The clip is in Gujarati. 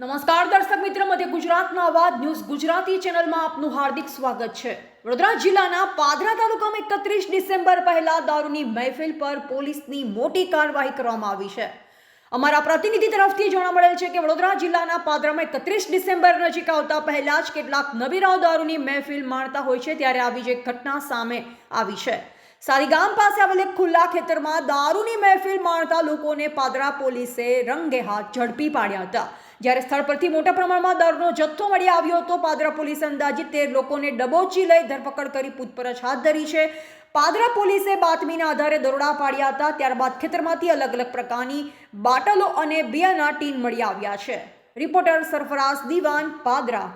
નમસ્કાર, દર્શક મિત્ર, મધ્ય ગુજરાતના અવાજ ન્યૂઝ ગુજરાતી ચેનલમાં આપનું હાર્દિક સ્વાગત છે. વડોદરા જિલ્લાના પાદરા તાલુકામાં એકત્રીસ ડિસેમ્બર પહેલા દારૂની મહેફિલ પર પોલીસની મોટી કાર્યવાહી કરવામાં આવી છે. અમારા પ્રતિનિધિ તરફથી જાણવા મળેલ છે કે વડોદરા જિલ્લાના પાદરામાં એકત્રીસ ડિસેમ્બર નજીક આવતા પહેલા જ કેટલાક નવીરાઓ દારૂની મહેફિલ માણતા હોય છે, ત્યારે આવી જ એક ઘટના સામે આવી છે. સારીગામ પાસે આવેલ એક ખુલ્લા ખેતરમાં દારૂની મહેફિલ માણતા લોકોને પાદરા પોલીસે રંગે હાથ ઝડપી પાડ્યા હતા. જ્યારે સ્થળ પરથી મોટા પ્રમાણમાં દારૂનો જથ્થો મળી આવ્યો હતો, પાદરા પોલીસે અંદાજિત તેર લોકોને ડબોચી લઈ ધરપકડ કરી પૂછપરછ હાથ ધરી છે. પાદરા પોલીસે બાતમીના આધારે દરોડા પાડ્યા હતા, ત્યારબાદ ખેતરમાંથી અલગ અલગ પ્રકારની બાટલો અને બિયાના ટીન મળી આવ્યા છે. રિપોર્ટર સરફરાઝ દીવાન, પાદરા.